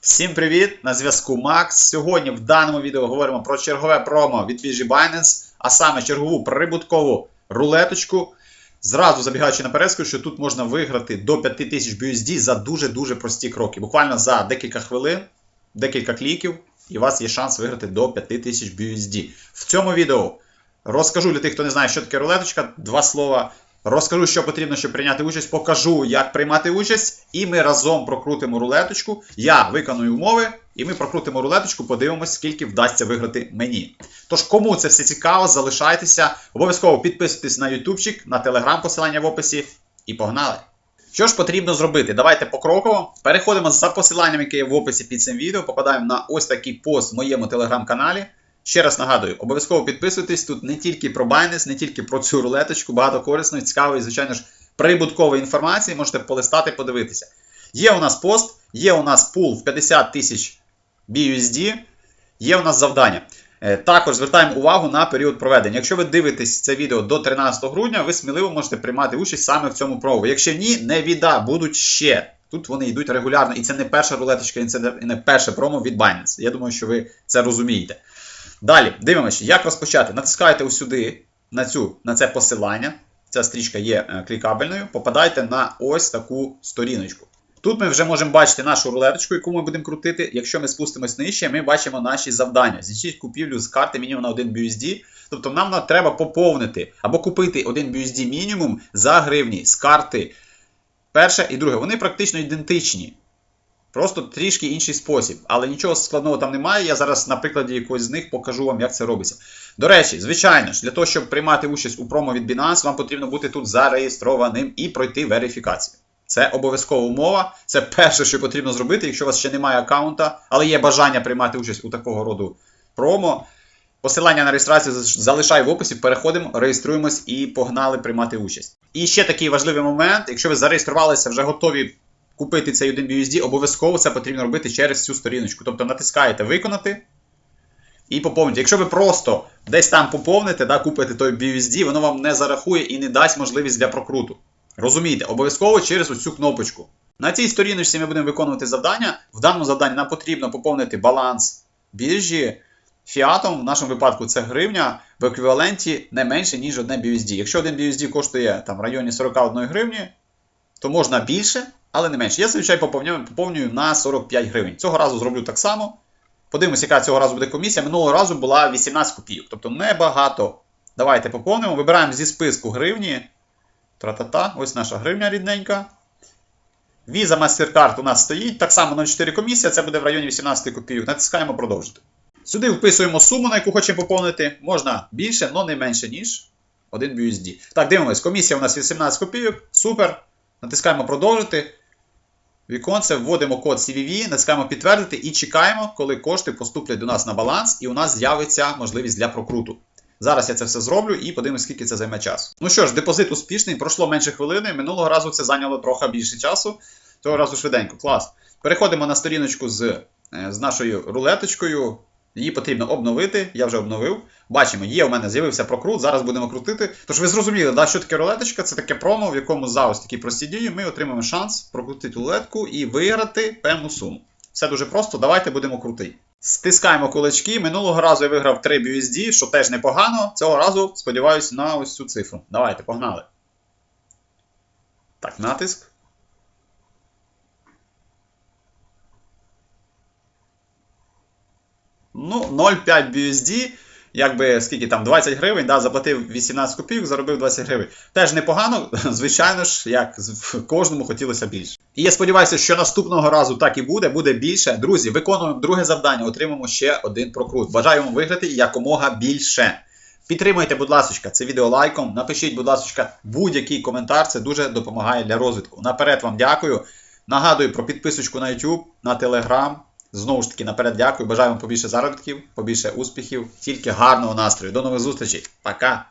Всім привіт! На зв'язку Макс. Сьогодні в даному відео говоримо про чергове промо від віжі Binance, а саме чергову прибуткову рулеточку. Зразу забігаючи наперед, скажу, що тут можна виграти до 5000 BUSD за дуже-дуже прості кроки. Буквально за декілька хвилин, декілька кліків, і у вас є шанс виграти до 5000 BUSD. В цьому відео розкажу для тих, хто не знає, що таке рулеточка, два слова. Розкажу, що потрібно, щоб прийняти участь, покажу, як приймати участь, і ми разом прокрутимо рулеточку. Я виконую умови, і ми прокрутимо рулеточку, подивимось, скільки вдасться виграти мені. Тож, кому це все цікаво, залишайтеся. Обов'язково підписуйтесь на ютубчик, на телеграм, посилання в описі, і погнали! Що ж потрібно зробити? Давайте покроково. Переходимо за посиланням, яке є в описі під цим відео. Попадаємо на ось такий пост в моєму телеграм-каналі. Ще раз нагадую, обов'язково підписуйтесь тут не тільки про Binance, не тільки про цю рулеточку, багато корисної, цікавої, звичайно ж, прибуткової інформації. Можете полистати, подивитися. Є у нас пост, є у нас пул в 50 тисяч BUSD, є у нас завдання. Е, Також звертаємо увагу на період проведення. Якщо ви дивитесь це відео до 13 грудня, ви сміливо можете приймати участь саме в цьому пробу. Якщо ні, не віда, будуть ще. Тут вони йдуть регулярно, і це не перша рулеточка, і це не перше промо від Binance. Я думаю, що ви це розумієте. Далі, дивимося, як розпочати. Натискаєте ось сюди, на цю, на це посилання. Ця стрічка є е, клікабельною. Попадайте на ось таку сторіночку. Тут ми вже можемо бачити нашу рулеточку, яку ми будемо крутити. Якщо ми спустимось нижче, ми бачимо наші завдання. Зічіть купівлю з карти мінімум на 1 BUSD. Тобто нам треба поповнити або купити 1 BUSD мінімум за гривні з карти. Перше і друге, вони практично ідентичні. Просто трішки інший спосіб. Але нічого складного там немає. Я зараз на прикладі якогось з них покажу вам, як це робиться. До речі, звичайно ж, для того, щоб приймати участь у промо від Binance, вам потрібно бути тут зареєстрованим і пройти верифікацію. Це обов'язкова умова. Це перше, що потрібно зробити, якщо у вас ще немає аккаунта, але є бажання приймати участь у такого роду промо. Посилання на реєстрацію залишаю в описі. Переходимо, реєструємось і погнали приймати участь. І ще такий важливий момент: якщо ви зареєструвалися, вже готові купити цей 1 BUSD, обов'язково це потрібно робити через цю сторіночку. Тобто натискаєте виконати і поповните. Якщо ви просто десь там поповните, да, купите той BUSD, воно вам не зарахує і не дасть можливість для прокруту. Розумієте, обов'язково через оцю кнопочку. На цій сторіночці ми будемо виконувати завдання. В даному завданні нам потрібно поповнити баланс біржі фіатом. В нашому випадку це гривня в еквіваленті не менше, ніж 1 BUSD. Якщо 1 BUSD коштує там, в районі 41 гривні, то можна більше, але не менше. Я зазвичай поповнюю, поповнюю на 45 гривень. Цього разу зроблю так само. Подивимося, яка цього разу буде комісія. Минулого разу була 18 копійок, тобто небагато. Давайте поповнимо. Вибираємо зі списку гривні. Тра-та-та, ось наша гривня рідненька. Visa MasterCard у нас стоїть. Так само 0,4 комісія, це буде в районі 18 копійок. Натискаємо продовжити. Сюди вписуємо суму, на яку хочемо поповнити. Можна більше, але не менше, ніж 1 BUSD. Так, дивимось, комісія у нас 18 копійок. Супер. Натискаємо продовжити. Віконце, вводимо код CVV, натискаємо підтвердити і чекаємо, коли кошти поступлять до нас на баланс, і у нас з'явиться можливість для прокруту. Зараз я це все зроблю і подивимось, скільки це займе часу. Ну що ж, депозит успішний, пройшло менше хвилини. Минулого разу це зайняло трохи більше часу. Цього разу швиденько. Клас. Переходимо на сторіночку з, з нашою рулеточкою. Її потрібно обновити, я вже обновив. Бачимо, є у мене з'явився прокрут, зараз будемо крутити. Тож ви зрозуміли, да, що таке рулеточка? Це таке промо, в якому за ось такі прості дії ми отримаємо шанс прокрутити рулетку і виграти певну суму. Все дуже просто, давайте будемо крутити. Стискаємо кулачки. Минулого разу я виграв 3 BUSD, що теж непогано. Цього разу сподіваюся на ось цю цифру. Давайте, погнали. Так, натиск. Ну, 0,5 BUSD, якби скільки там, 20 гривень, да, заплатив 18 копійок, заробив 20 гривень. Теж непогано, звичайно ж, як кожному хотілося більше. І я сподіваюся, що наступного разу так і буде, буде більше. Друзі, виконуємо друге завдання, отримаємо ще один прокрут. Бажаю вам виграти якомога більше. Підтримайте, будь ласка, це відео лайком. Напишіть, будь ласка, будь-який коментар, це дуже допомагає для розвитку. Наперед вам дякую. Нагадую про підписочку на YouTube, на Telegram. Знову ж таки, наперед дякую. Бажаю вам побільше заробітків, побільше успіхів, тільки гарного настрою. До нових зустрічей. Пока!